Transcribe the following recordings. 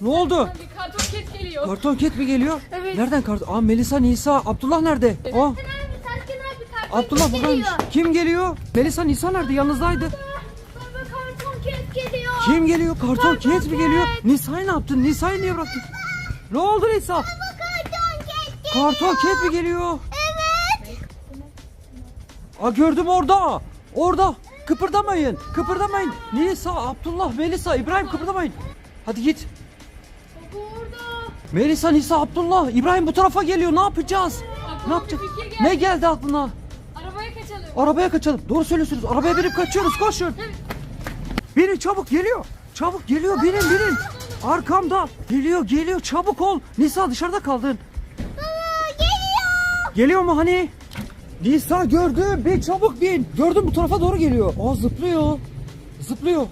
Ne oldu? Bir karton ket geliyor. Karton ket mi geliyor? Evet. Nereden karton? Aa Melisa, Nisa, Abdullah nerede? Aa abi karton Abdullah buradaymış. Kim geliyor? Melisa, Nisa nerede? Yanınızdaydı. Baba karton ket geliyor. Kim geliyor? Karton Karton ket mi geliyor? Nisa'yı ne yaptın? Nisa'yı niye bıraktın? Ne oldu Nisa? Karton ket geliyor. Karton ket mi geliyor? Evet. Aa gördüm orada. Orada. Kıpırdamayın. Kıpırdamayın. Nisa, Abdullah, Melisa, İbrahim kıpırdamayın. Hadi git. Baba orada. Melisa, Nisa, Abdullah, İbrahim bu tarafa geliyor. Ne yapacağız? Aklıma Ne yapacağız? bir geldi. Ne geldi aklına? Arabaya kaçalım. Arabaya kaçalım. Doğru söylüyorsunuz. Arabaya binip kaçıyoruz. Koşun. Binin çabuk geliyor. Çabuk geliyor. Binin binin. Arkamda. Geliyor geliyor. Çabuk ol. Nisa dışarıda kaldın. Baba geliyor. Geliyor mu hani? Nisa gördüm. Bin çabuk bin. Gördüm bu tarafa doğru geliyor. Aa zıplıyor. Zıplıyor.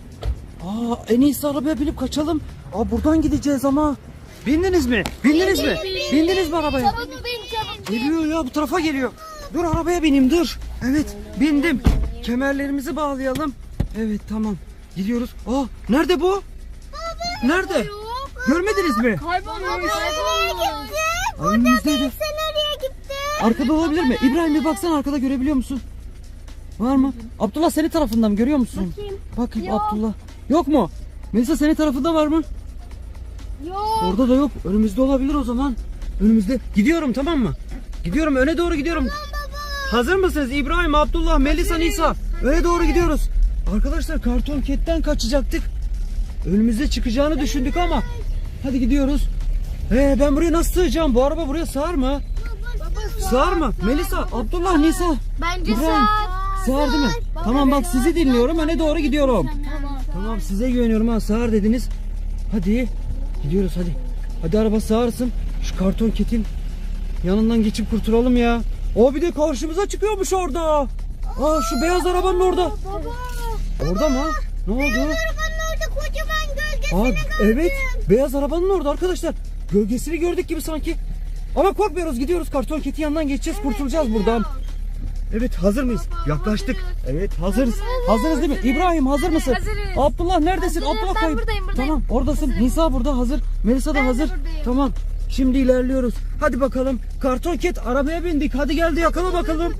Aa en iyisi arabaya binip kaçalım. Aa buradan gideceğiz ama. Bindiniz mi? Bindiniz mi? Bindiniz mi arabaya? Çabuk bin çabuk. Geliyor ya bu tarafa geliyor. Dur arabaya bineyim dur. Evet bindim. Kemerlerimizi bağlayalım. Evet tamam. Gidiyoruz. Aa nerede bu? Nerede? Görmediniz mi? Kaybolmuş. Nereye gitti? Ay, önümüzdeydi. Sen nereye gitti? Arkada olabilir mi? İbrahim bir baksana arkada görebiliyor musun? Var mı? Abdullah senin tarafından mı görüyor musun? Bakayım. Bakayım Yok. Abdullah. Yok mu? Melisa senin tarafında var mı? Yok. Orada da yok. Önümüzde olabilir o zaman. Önümüzde. Gidiyorum tamam mı? Gidiyorum öne doğru gidiyorum. Hazır mısınız İbrahim, Abdullah, Melisa, Nisa? Öne doğru gidiyoruz. Arkadaşlar karton ketten kaçacaktık. Önümüzde çıkacağını düşündük ama. Hadi gidiyoruz. Ee, ben buraya nasıl sığacağım? Bu araba buraya sığar mı? Sığar mı? Melisa, Abdullah, Nisa. Bence İbrahim. Sığar değil mi? Tamam bak sizi dinliyorum. Öne doğru gidiyorum. Tamam. Size güveniyorum ha sağır dediniz. Hadi gidiyoruz hadi. Hadi araba sağırsın. Şu karton ketin yanından geçip kurtulalım ya. O bir de karşımıza çıkıyormuş orada. Aa şu beyaz arabanın orada. Baba. Orada mı? Ne oldu? Arabanın orada kocaman gölgesini Aa, gördüm. evet beyaz arabanın orada arkadaşlar. Gölgesini gördük gibi sanki. Ama korkmuyoruz gidiyoruz karton ketin yanından geçeceğiz kurtulacağız buradan. Evet hazır mıyız? Yaklaştık. Evet hazırız. Hazırız değil mi? İbrahim hazır mısın? Hazırız. Abdullah neredesin? Hazırım, Abdullah ben kayıp. buradayım, buradayım. Tamam oradasın. Nisa burada hazır. Melisa da Ben de hazır. buradayım. Tamam. Şimdi ilerliyoruz. Hadi bakalım. Karton ket arabaya bindik. Hadi geldi yakala bakalım.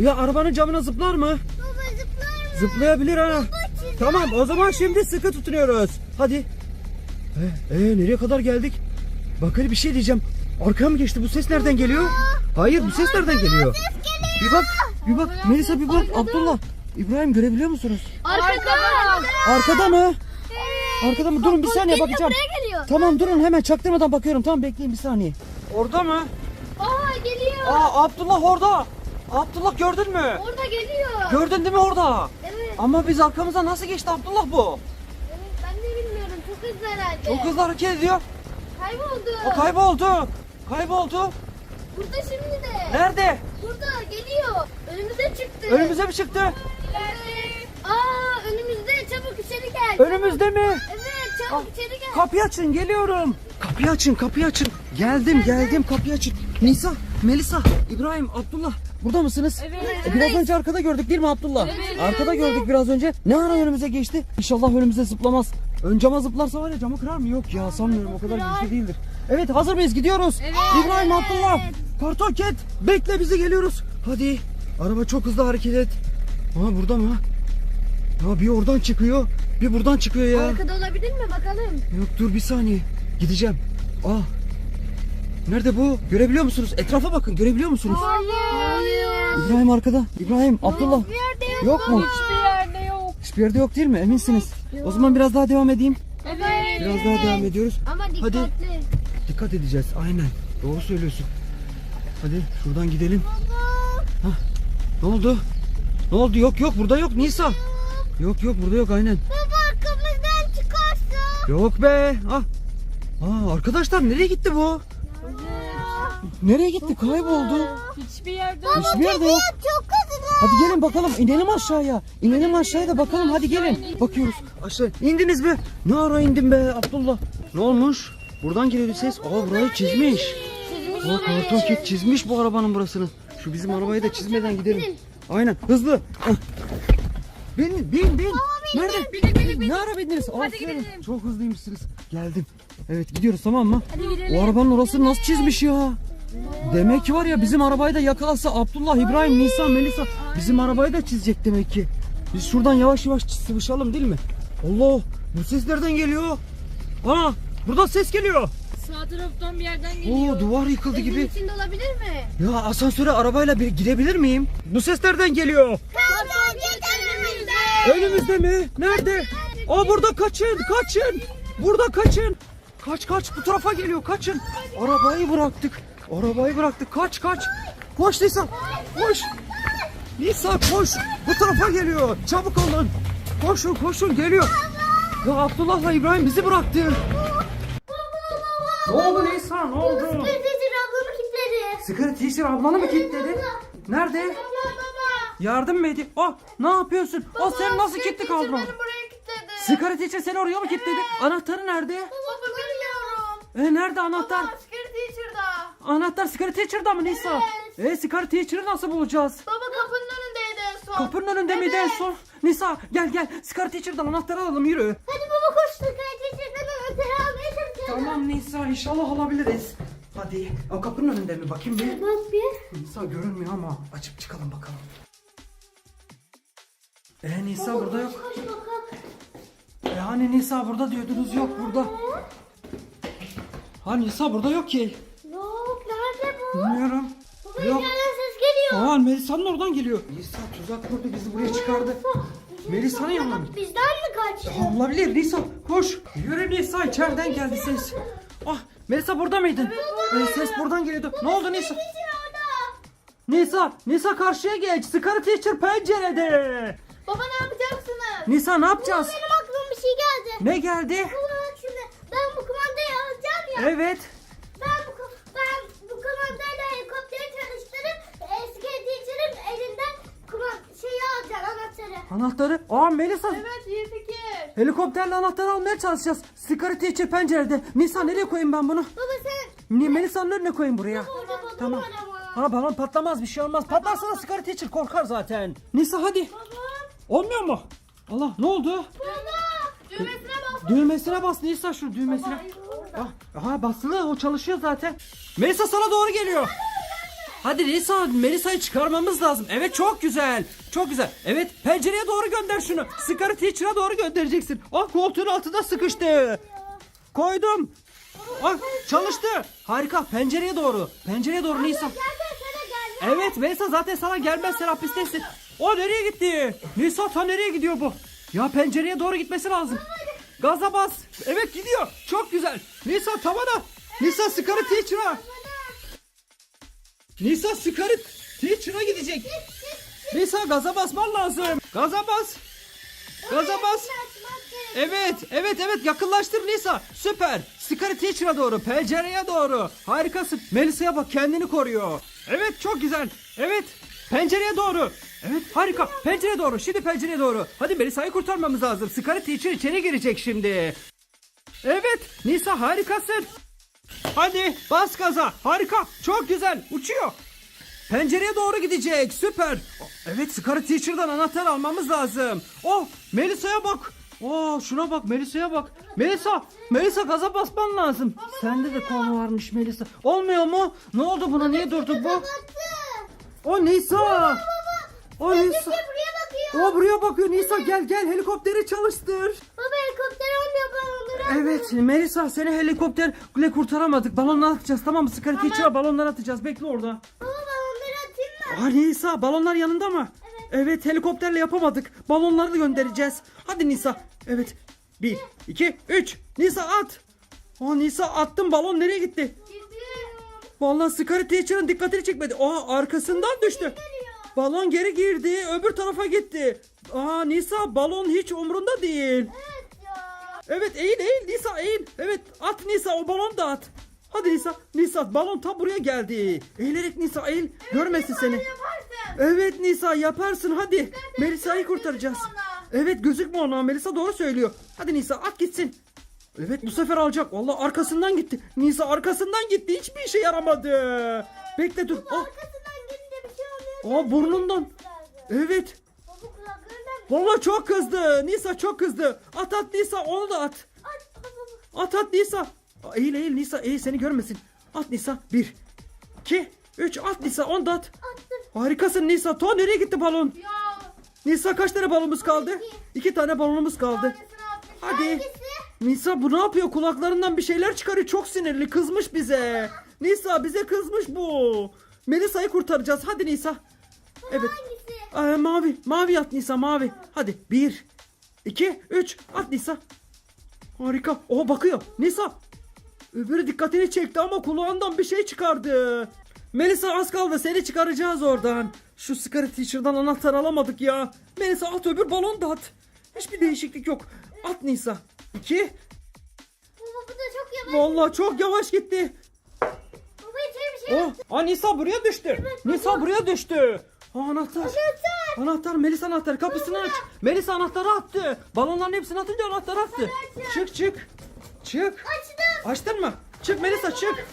Ya arabanın camına zıplar mı? Baba zıplar mı? Zıplayabilir ha. Tamam o zaman şimdi sıkı tutunuyoruz. Hadi. Ee, ee, nereye kadar geldik? Bak bir şey diyeceğim. Arkaya mı geçti? Bu ses nereden geliyor? Hayır bu ses nereden geliyor? Bir bak, bir bak. Melisa bir bak. Abdullah. İbrahim görebiliyor musunuz? Arkada. Arkada mı? Arkada mı? Durun bir saniye bakacağım. Tamam durun hemen çaktırmadan bakıyorum. Tamam bekleyin bir saniye. Orada mı? Aa geliyor. Aa Abdullah orada. Abdullah gördün mü? Orada geliyor. Gördün değil mi orada? Evet. Ama biz arkamıza nasıl geçti Abdullah bu? Evet ben de bilmiyorum. Çok hızlı herhalde. Çok hızlı hareket ediyor. Kayboldu. O kayboldu. Kayboldu. Burada şimdi de. Nerede? Burada geliyor. Önümüze çıktı. Önümüze mi çıktı? Evet. Aa önümüzde çabuk içeri gel. Önümüzde mi? Evet çabuk içeri gel. Kapıyı açın geliyorum. Kapıyı açın kapıyı açın. Geldim geldim kapıyı açın. Nisa, Melisa, İbrahim, Abdullah burada mısınız? Evet. Biraz önce arkada gördük değil mi Abdullah? Evet. Arkada gördük biraz önce. Ne ara önümüze geçti? İnşallah önümüze zıplamaz. Ön cama zıplarsa var ya camı kırar mı? Yok ya sanmıyorum o kadar bir şey değildir. Evet hazır mıyız? Gidiyoruz. Evet. İbrahim, Abdullah, Ket bekle bizi geliyoruz. Hadi. Araba çok hızlı hareket et. Aa burada mı? Ha bir oradan çıkıyor. Bir buradan çıkıyor ya. Arkada olabilir mi bakalım? Yok dur bir saniye. Gideceğim. Aa. Nerede bu? Görebiliyor musunuz? Etrafa bakın. Görebiliyor musunuz? Hayır. İbrahim arkada. İbrahim, Abdullah. Bir yerde yok. Yok mu? Hiçbir yerde yok. Hiçbir yerde yok değil mi? Eminsiniz. O zaman biraz daha devam edeyim. Evet. Biraz daha devam ediyoruz. Ama Hadi. dikkatli. Dikkat edeceğiz. Aynen. Doğru söylüyorsun. Hadi şuradan gidelim. Hah. Ne oldu? Ne oldu? Yok yok burada yok Nisa. Yok yok burada yok aynen. Baba arkamızdan çıkarsa. Yok be. Ah. Aa, arkadaşlar nereye gitti bu? Nereye gitti? Kayboldu. Hiçbir yerde yok. Hiçbir yerde yok. Çok hızlı. Hadi gelin bakalım inelim aşağıya. İnelim aşağıya da bakalım hadi gelin. Bakıyoruz aşağı. İndiniz mi? Ne ara indin be Abdullah? Ne olmuş? Buradan geliyor bir ses. Aa burayı çizmiş. Aa karton kit çizmiş bu arabanın burasını. Şu bizim arabayı da çizmeden gidelim. Aynen hızlı. Ah. Bin bin bin. Nerede? Bindik, bindik, bindik. Ne ara bindiniz? Hadi Aferin. gidelim. Çok hızlıymışsınız. Geldim. Evet gidiyoruz tamam mı? Hadi gidelim. O arabanın orasını nasıl çizmiş ya? Demek ki var ya bizim arabayı da yakalasa Abdullah, İbrahim, Nisa, Melisa bizim arabayı da çizecek demek ki. Biz şuradan yavaş yavaş sıvışalım değil mi? Allah bu ses nereden geliyor? Aa burada ses geliyor. Sağ taraftan bir yerden geliyor. Oo duvar yıkıldı gibi. içinde olabilir mi? Ya asansöre arabayla bir girebilir miyim? Bu ses nereden geliyor? Önümüzde. Önümüzde mi? Nerede? Aa burada kaçın, kaçın. Burada kaçın. Kaç kaç bu tarafa geliyor kaçın. Arabayı bıraktık. Arabayı bıraktık. Kaç kaç. Koş Nisa. Koş. Nisa koş. Bu tarafa geliyor. Çabuk olun. Koşun koşun geliyor. Ya Abdullah'la İbrahim bizi bıraktı. Ne oldu Nisa ne oldu? Teyzeciğim ablamı kilitledi. Sigara teacher ablanı mı kilitledi? Nerede? Baba baba. Yardım mı ediyor? Oh ne yapıyorsun? Oh sen nasıl kilitli kaldın? Beni buraya kilitledi. Sigara teacher seni oraya mı kilitledi? Anahtarı nerede? Baba bilmiyorum. E nerede anahtar? Baba asker teacher'da. Anahtar sigara teacher'da mı Nisa? E sigara teacher'ı nasıl bulacağız? Baba kapının önündeydi en son. Kapının önünde miydi en son? Nisa gel gel sigara teacher'dan anahtarı alalım yürü. Hadi baba koş sigara Tamam Nisa inşallah alabiliriz. Hadi o kapının önünde mi bakayım bir. Bak bir. Nisa görünmüyor ama açıp çıkalım bakalım. E Nisa burada yok. Koş bakalım. E hani Nisa burada diyordunuz yok burada. Ha Nisa burada yok ki. Yok nerede bu? Bilmiyorum. Baba Yok. ses geliyor. Aa Melisa'nın oradan geliyor. Nisa tuzak kurdu bizi buraya çıkardı. Melisa'nın yanına mı? Bizden mi kaçtı? Olabilir Nisa koş. Yürü Nisa içeriden geldi ses. Ah Melisa burada mıydın? Ee, ses buradan geliyordu. Ne oldu Nisa? Nisa, Nisa karşıya geç. Sigara teacher pencerede. Baba ne yapacaksınız? Nisa ne yapacağız? Benim aklıma bir şey geldi. Ne geldi? Baba bak şimdi ben bu kumandayı alacağım ya. Evet. Ben bu ben bu kumandayla helikopteri çalıştırıp eski teacher'ın elinden kuman şeyi alacağım anahtarı. Aa Melisa. Evet iyi fikir. Helikopterle anahtarı almaya çalışacağız. Sigara teacher pencerede. Nisa nereye koyayım ben bunu? Baba sen Ni- Melisa'nın önüne koyayım buraya. Tamam. var ama. Ha balon patlamaz bir şey olmaz. Patlarsa da sigara teacher korkar zaten. Nisa hadi. Baba. Olmuyor mu? Allah ne oldu? Baba. Düğmesine bas. Düğmesine bas Nisa şu düğmesine. Ah, aha basılı o çalışıyor zaten. Melisa sana doğru geliyor. Hadi Nisa Melisa'yı çıkarmamız lazım. Evet çok güzel. Çok güzel. Evet pencereye doğru gönder şunu. Sigara teacher'a doğru göndereceksin. Ah koltuğun altında sıkıştı. Koydum. Ah çalıştı. Harika pencereye doğru. Pencereye doğru Nisa. Evet Melisa zaten sana gelmez sen hapistesin. O nereye gitti? Nisa ta nereye gidiyor bu? Ya pencereye doğru gitmesi lazım. Gaza bas. Evet gidiyor. Çok güzel. Nisa tavana. Nisa sigara teacher'a. Nisa sigara teacher'a gidecek. Nisa gaza basman lazım. Gaza bas. Gaza bas. Evet, evet, evet yakınlaştır Nisa. Süper. Sigara teacher'a doğru, pencereye doğru. Harikasın. Melisa'ya bak kendini koruyor. Evet çok güzel. Evet. Pencereye doğru. Evet harika. Pencereye doğru. Şimdi pencereye doğru. Hadi Melisa'yı kurtarmamız lazım. Sigara teacher içeri girecek şimdi. Evet. Nisa harikasın. Hadi bas gaza. Harika. Çok güzel. Uçuyor. Pencereye doğru gidecek. Süper. Evet sigara teacher'dan anahtar almamız lazım. Oh Melisa'ya bak. Oh şuna bak Melisa'ya bak. Melisa. Melisa gaza basman lazım. Sende de konu varmış Melisa. Olmuyor mu? Ne oldu buna? Niye durdu bu? O Nisa. O Nisa. Nisa buraya bakıyor. O buraya bakıyor. Nisa gel gel helikopteri çalıştır. Baba helikopter olmuyor balonları. Evet Melisa seni helikopterle kurtaramadık. Balonlar atacağız tamam mı? Sigara teacher'a balonlar atacağız. Bekle orada. Baba balonları atayım mı? Aa Nisa balonlar yanında mı? Evet. helikopterle yapamadık. Balonları da göndereceğiz. Hadi Nisa. Evet. Bir, iki, üç. Nisa at. Aa Nisa attım balon nereye gitti? Vallahi Scarlet Teacher'ın dikkatini çekmedi. Aa arkasından düştü. Balon geri girdi. Öbür tarafa gitti. Aa Nisa balon hiç umrunda değil. Evet. Evet eğil eğil Nisa eğil. Evet at Nisa o balonu da at. Hadi Nisa. Nisa balon tam buraya geldi. Eğilerek Nisa eğil. Görmesin seni. Yaparsın. Evet Nisa yaparsın hadi. Melisa'yı kurtaracağız. Evet gözükme ona. Melisa doğru söylüyor. Hadi Nisa at gitsin. Evet bu sefer alacak. Vallahi arkasından gitti. Nisa arkasından gitti. Hiçbir işe yaramadı. Bekle dur. Ah, Arkasından gidince bir şey oluyor. aa burnundan. Evet. Baba çok kızdı. Nisa çok kızdı. At at Nisa onu da at. At at Nisa. Eğil eğil Nisa eğil seni görmesin. At Nisa. Bir. iki, Üç. At Nisa. On da at. Harikasın Nisa. To nereye gitti balon? Ya. Nisa kaç tane balonumuz kaldı? İki tane balonumuz kaldı. Hadi. Hangisi? Nisa bu ne yapıyor? Kulaklarından bir şeyler çıkarıyor. Çok sinirli. Kızmış bize. Nisa bize kızmış bu. Melisa'yı kurtaracağız. Hadi Nisa. Evet. Hangisi? Ee, mavi. Mavi at Nisa mavi. Hadi. Bir. iki, Üç. At Nisa. Harika. Oha bakıyor. Nisa. Öbürü dikkatini çekti ama kulağından bir şey çıkardı. Melisa az kaldı. Seni çıkaracağız oradan. Şu Scarlet Teacher'dan anahtar alamadık ya. Melisa at öbür balon da at. Hiçbir değişiklik yok. At Nisa. İki. Baba bu da çok yavaş. Vallahi çok yavaş gitti. Baba içeri bir şey Oh, aa, Nisa buraya düştü. Nisa buraya düştü. Aa, anahtar. Anahtar. Anahtar Melisa anahtar kapısını aç. Melisa anahtarı attı. Balonların hepsini atınca anahtarı attı. Çık çık. Çık. Açtım. Açtın mı? Çık Melisa çık.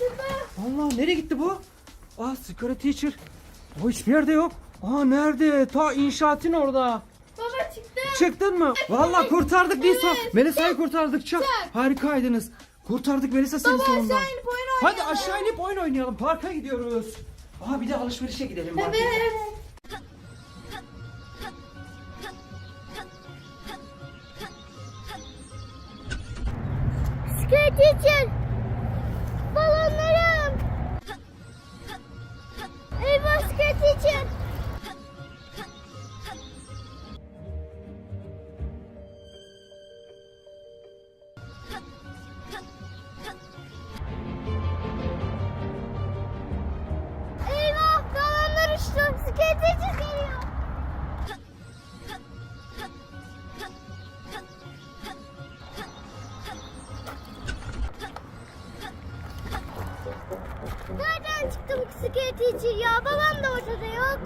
Allah nereye gitti bu? Aa Secret Teacher. O hiçbir yerde yok. Aa nerede? Ta inşaatın orada. Baba çıktı. Çıktın mı? Vallahi kurtardık Nisa. Evet. Melisa'yı kurtardık. Çok harikaydınız. Kurtardık Melisa seni Baba sonunda. aşağı inip oyun Hadi oynayalım. aşağı inip oyun oynayalım. Parka gidiyoruz. Aa bir de alışverişe gidelim. markete. Evet. Skirt skirt için ya? Babam da ortada yok.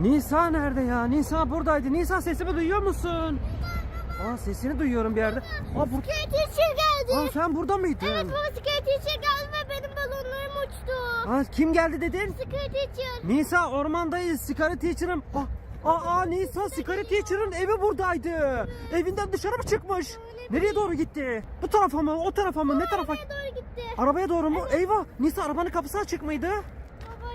Nisa nerede ya? Nisa buradaydı. Nisa sesimi duyuyor musun? Aa sesini duyuyorum bir yerde. Aa, Skirt için geldi. Aa sen burada mıydın? Evet baba için geldi ve benim balonlarım uçtu. Aa, kim geldi dedin? İçin. Nisa ormandayız. Scarlet Teacher'ım. Aa, aa, aa, Nisa Scarlet Teacher'ın evi buradaydı. Evinden dışarı mı çıkmış? Nereye doğru gitti? Bu tarafa mı? O tarafa mı? Ne tarafa? Arabaya doğru gitti. Arabaya doğru mu? Eyvah! Nisa arabanın kapısı açık mıydı?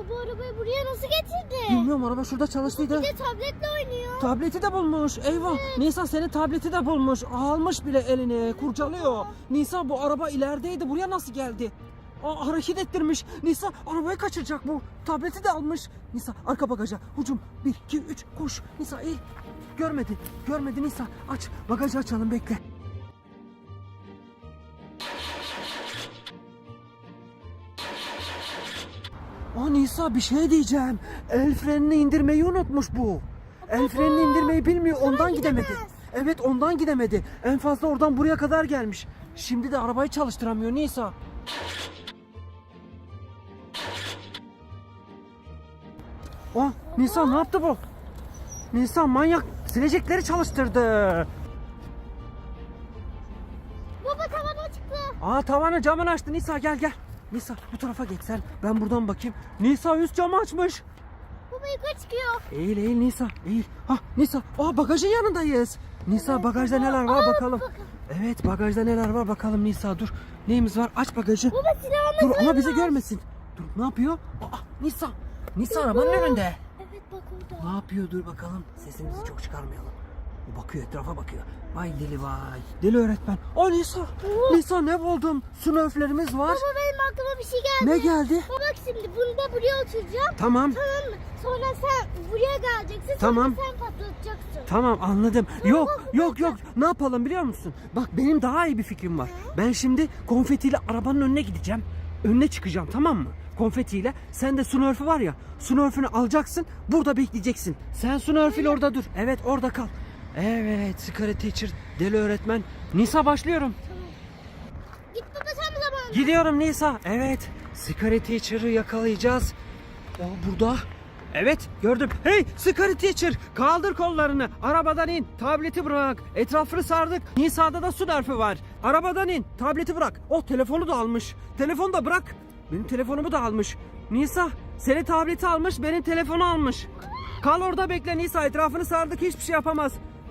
Baba arabayı buraya nasıl getirdi? bilmiyorum araba şurada çalıştıydı. Bir de tabletle oynuyor. Tableti de bulmuş. Eyvah. Nisa senin tableti de bulmuş. Almış bile eline. Kurcalıyor. Nisa bu araba ilerideydi. Buraya nasıl geldi? Aa, hareket ettirmiş. Nisa arabayı kaçıracak bu. Tableti de almış. Nisa arka bagaja. Hucum. 1, 2, 3 koş. Nisa eğil. Görmedi. Görmedi Nisa. Aç. Bagajı açalım bekle. Aa Nisa bir şey diyeceğim. El frenini indirmeyi unutmuş bu. El frenini indirmeyi bilmiyor. Ondan gidemedi. Evet ondan gidemedi. En fazla oradan buraya kadar gelmiş. Şimdi de arabayı çalıştıramıyor Nisa. Aa Nisa ne yaptı bu? Nisa manyak silecekleri çalıştırdı. Baba tavana çıktı. Aa tavanı camını açtı Nisa gel gel. Nisa bu tarafa geç sen. Ben buradan bakayım. Nisa üst camı açmış. Baba yukarı çıkıyor. Eğil eğil Nisa eğil. Ha Nisa aa bagajın yanındayız. Nisa bagajda neler var Aa, bakalım. bakın. Evet bagajda neler var bakalım Nisa dur. Neyimiz var aç bagajı. Baba silahımız Dur ama var. bizi görmesin. Dur ne yapıyor? Aa Nisa. Nisa arabanın önünde. Evet bak orada. Ne yapıyor dur bakalım. Sesimizi çok çıkarmayalım. Bakıyor etrafa bakıyor. Vay deli vay. Deli öğretmen. Aa Nisa. Nisa ne buldum? Sınıflarımız var. Baba benim aklıma bir şey geldi. Ne geldi? Baba bak şimdi bunu da buraya oturacağım. Tamam. Tamam mı? Sonra sen buraya geleceksin. Tamam. Sonra sen patlatacaksın. Tamam anladım. Yok yok yok. Ne yapalım biliyor musun? Bak benim daha iyi bir fikrim var. Ben şimdi konfetiyle arabanın önüne gideceğim. Önüne çıkacağım tamam mı? Konfetiyle. Sen de Smurf'ü var ya. Smurf'ünü alacaksın. Burada bekleyeceksin. Sen Smurf'üyle orada dur. Evet orada kal. Evet Secret Teacher deli öğretmen. Nisa başlıyorum. Git baba sen bu zaman. Gidiyorum Nisa. Evet. Secret Teacher'ı yakalayacağız. O burada. Evet gördüm. Hey Secret Teacher kaldır kollarını. Arabadan in. Tableti bırak. Etrafını sardık. Nisa'da da su derfi var. Arabadan in. Tableti bırak. Oh telefonu da almış. Telefonu da bırak. Benim telefonumu da almış. Nisa senin tableti almış benim telefonu almış. Kal orada bekle Nisa etrafını sardık hiçbir şey yapamaz.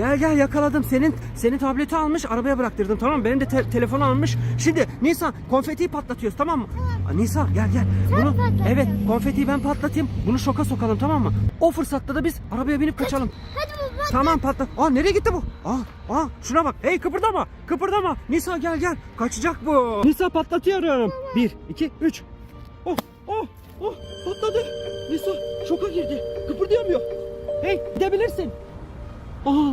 Gel gel yakaladım. Senin senin tableti almış arabaya bıraktırdım tamam mı? Benim de te- telefonu almış. Şimdi Nisa konfetiyi patlatıyoruz tamam mı? Aa, Nisa gel gel. Bunu patlat. evet konfetiyi ben patlatayım. Bunu şoka sokalım tamam mı? O fırsatta da biz arabaya binip kaçalım. Hadi baba. Tamam patla. Aa nereye gitti bu? Aa, aa şuna bak. Hey kıpırdama. Kıpırdama. Nisa gel gel. Kaçacak bu. Nisa patlatıyorum. Bir, iki, üç. Oh, oh, oh patladı. Nisa şoka girdi. Kıpırdayamıyor. Hey gidebilirsin. Aa,